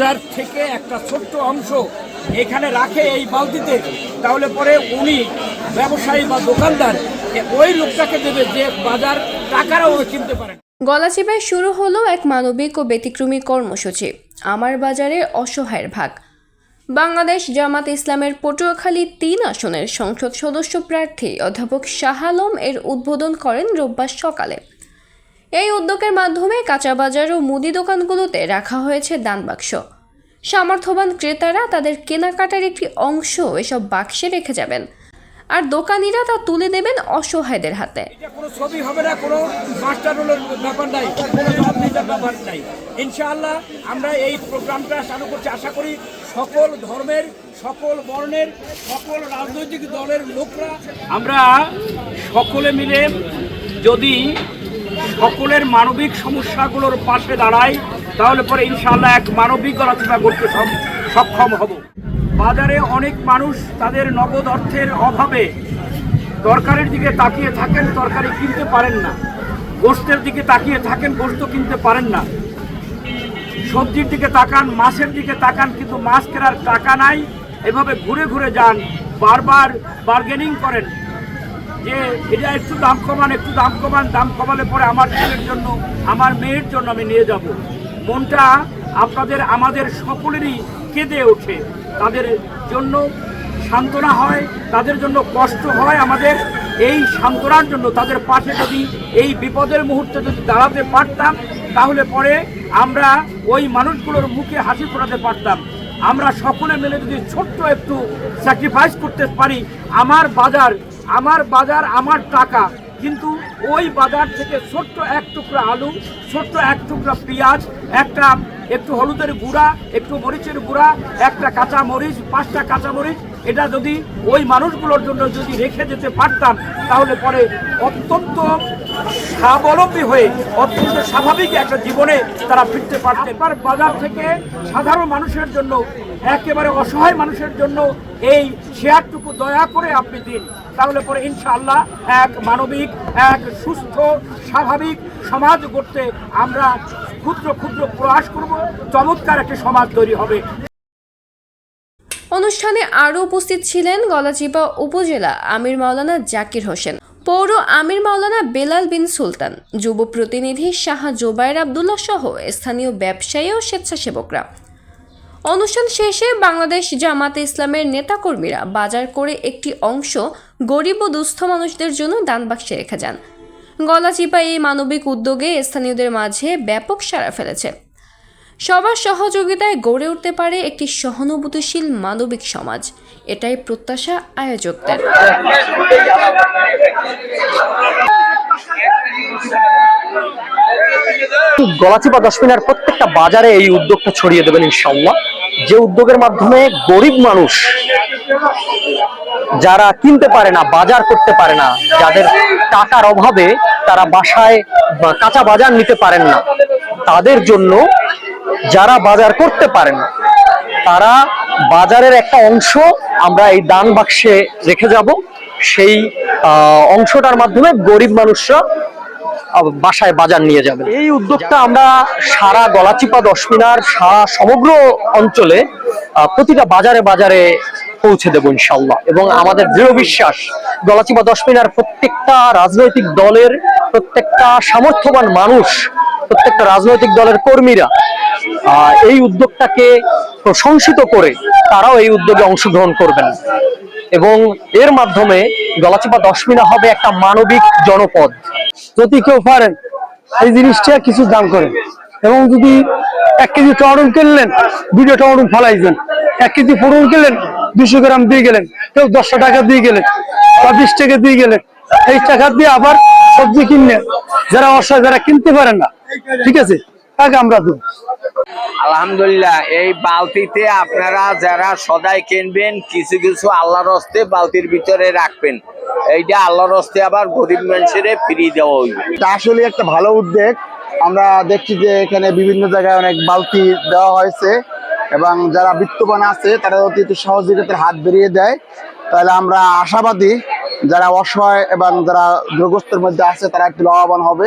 বাজার থেকে একটা ছোট্ট অংশ এখানে রাখে এই বালতিতে। তাহলে পরে উনি ব্যবসায়ী বা দোকানদার ওই লোকটাকে দেবে যে বাজার টাকারাও কিনতে পারেন গলাচিপায় শুরু হলো এক মানবিক ও ব্যতিক্রমী কর্মসূচি, আমার বাজারে অসহায়ের ভাগ। বাংলাদেশ জামাত ইসলামের পটুয়াখালী তিন আসনের সংসদ সদস্য প্রার্থী অধ্যাপক শাহ আলম এর উদ্বোধন করেন রোববার সকালে। এই উদ্যোগের মাধ্যমে কাঁচা বাজার ও মুদি দোকানগুলোতে রাখা হয়েছে দান বাক্স। সামর্থ্যবান ক্রেতারা তাদের কেনাকাটার একটি অংশ এসব বাক্সে রেখে যাবেন। আর দোকানিরা তা তুলে দেবেন অসহায়দের হাতে। কোনো ছবি হবে না কোনো মাস্টার রোলের ব্যাপার নাই কোনো ব্যাপার নাই। ইনশাআল্লাহ আমরা এই প্রোগ্রামটা চালু করছি। আশা করি সকল ধর্মের সকল বর্ণের সকল রাজনৈতিক দলের লোকরা আমরা সকলে মিলে যদি সকলের মানবিক সমস্যাগুলোর পাশে দাঁড়াই, তাহলে পরে ইনশাআল্লাহ এক মানবিক রচনা করতে সক্ষম হব। বাজারে অনেক মানুষ তাদের নগদ অর্থের অভাবে তরকারির দিকে তাকিয়ে থাকেন, তরকারি কিনতে পারেন না। গোস্তের দিকে তাকিয়ে থাকেন গোস্ত কিনতে পারেন না। সবজির দিকে তাকান, মাছের দিকে তাকান, কিন্তু মাছ কেনার টাকা নাই। এভাবে ঘুরে ঘুরে যান, বারবার বার্গেনিং করেন। যে এটা একটু দাম কমান, একটু দাম কমান, দাম কমালে পরে আমার ছেলের জন্য, আমার মেয়ের জন্য আমি নিয়ে যাব। মনটা আপনাদের, আমাদের সকলেরই কেঁদে ওঠে। তাদের জন্য সান্ত্বনা হয়, তাদের জন্য কষ্ট হয় আমাদের। এই সান্ত্বনার জন্য তাদের পাশে যদি এই বিপদের মুহূর্তে যদি দাঁড়াতে পারতাম, তাহলে পরে আমরা ওই মানুষগুলোর মুখে হাসি ফোটাতে পারতাম। আমরা সকলে মিলে যদি ছোট্ট একটু স্যাক্রিফাইস করতে পারি, আমার বাজার আমার বাজার আমার টাকা। কিন্তু ওই বাজার থেকে ছোট্ট এক টুকরা আলু, ছোট্ট এক টুকরা পেঁয়াজ, একটা একটু হলুদের গুঁড়া, একটু মরিচের গুঁড়া, একটা কাঁচা মরিচ পাঁচটা কাঁচা মরিচ এটা যদি ওই মানুষগুলোর জন্য যদি রেখে যেতে পারতাম, তাহলে পরে অত্যন্ত স্বাবলম্বী হয়ে, অত্যন্ত স্বাভাবিক একটা জীবনে তারা ফিরতে পারতেন। এবার বাজার থেকে সাধারণ মানুষের জন্য, একেবারে অসহায় মানুষের জন্য এই শেয়ারটুকু দয়া করে আপনি দিন। তাহলে পরে ইনশাআল্লাহ এক মানবিক, এক সুস্থ, স্বাভাবিক সমাজ করতে আমরা ক্ষুদ্র ক্ষুদ্র প্রয়াস করব, চমৎকার একটি সমাজ তৈরি হবে। অনুষ্ঠানে আরও উপস্থিত ছিলেন গলাচিপা উপজেলা আমির মাওলানা জাকির হোসেন, পৌর আমির মাওলানা বেলাল বিন সুলতান, যুব প্রতিনিধি শাহ জোবায়ের আবদুল্লাহ সহ স্থানীয় ব্যবসায়ী ও স্বেচ্ছাসেবকরা। অনুষ্ঠান শেষে বাংলাদেশ জামাতে ইসলামের নেতাকর্মীরা বাজার করে একটি অংশ গরিব ও দুস্থ মানুষদের জন্য দান বাক্সে রেখে যান। গলাচিপা এই মানবিক উদ্যোগে স্থানীয়দের মাঝে ব্যাপক সাড়া ফেলেছে। সবার সহযোগিতায় গড়ে উঠতে পারে একটি সহানুভূতিশীল মানবিক সমাজ। এটাই প্রত্যাশা আয়োজকদের। গলাচিপা দশমিনার প্রত্যেকটা বাজারে এই উদ্যোগটা ছড়িয়ে দেবেন ইনশাল্লাহ যে উদ্যোগের মাধ্যমে গরিব মানুষ যারা কিনতে পারে না, বাজার করতে পারে না, যাদের টাকার অভাবে তারা বাসায় কাঁচা বাজার নিতে পারেন না, তাদের জন্য যারা বাজার করতে পারেন, তারা বাজারের একটা অংশ আমরা এই দান বাক্সে রেখে যাব। সেই অংশটার মাধ্যমে গরিব মানুষরা বাসায় বাজার নিয়ে যাবে। এই উদ্যোগটা আমরা সারা গলাচিপা দশমিনার সারা সমগ্র অঞ্চলে প্রতিটা বাজারে বাজারে পৌঁছে দেবো ইনশাল্লাহ এবং আমাদের দৃঢ় বিশ্বাস, গলাচিপা দশমিনার প্রত্যেকটা রাজনৈতিক দলের প্রত্যেকটা সামর্থ্যবান মানুষ, প্রত্যেকটা রাজনৈতিক দলের কর্মীরা এই উদ্যোগটাকে প্রশংসিত করে তারাও এই উদ্যোগে অংশগ্রহণ করবেন। এবং এর মাধ্যমে গলাচিপা দশমিনা হবে একটা মানবিক জনপদ। যদি কেউ পারেন এই জিনিসটা কিছু দাম করেন। এবং যদি এক কেজি টমেটো কিনলেন দুটো টমেটো ফালাইছেন, এক কেজি পটল কিনলেন দুশো গ্রাম দিয়ে গেলেন। কেউ দশশো টাকা দিয়ে গেলেন বা বিশ টাকা দিয়ে গেলেন। এই টাকা দিয়ে আবার সবজি কিনলেন। যারা অসহায় যারা কিনতে পারেন না। ঠিক আছে? তাকে আমরা দেবো। আলহামদুলিল্লাহ এই বালতিতে আপনারা যারা সদাই কিনবেন কিছু কিছু আল্লাহর হস্তে বালতির ভিতরে রাখবেন। এইটা আল্লাহর হস্তে আবার গরিব মানুষের ফ্রি দেওয়া হইবে। এটা আসলে একটা ভালো উদ্যোগ। আমরা দেখছি যে এখানে বিভিন্ন জায়গায় অনেক বালতি দেওয়া হয়েছে। এবং যারা বিত্তবান আছে, তারা অতি সহযোগিতার হাত বেরিয়ে দেয়। তাহলে আমরা আশাবাদী যারা অসহায় এবং যারা দুর্গস্থের মধ্যে আছে, তারা একটু লাভবান হবে।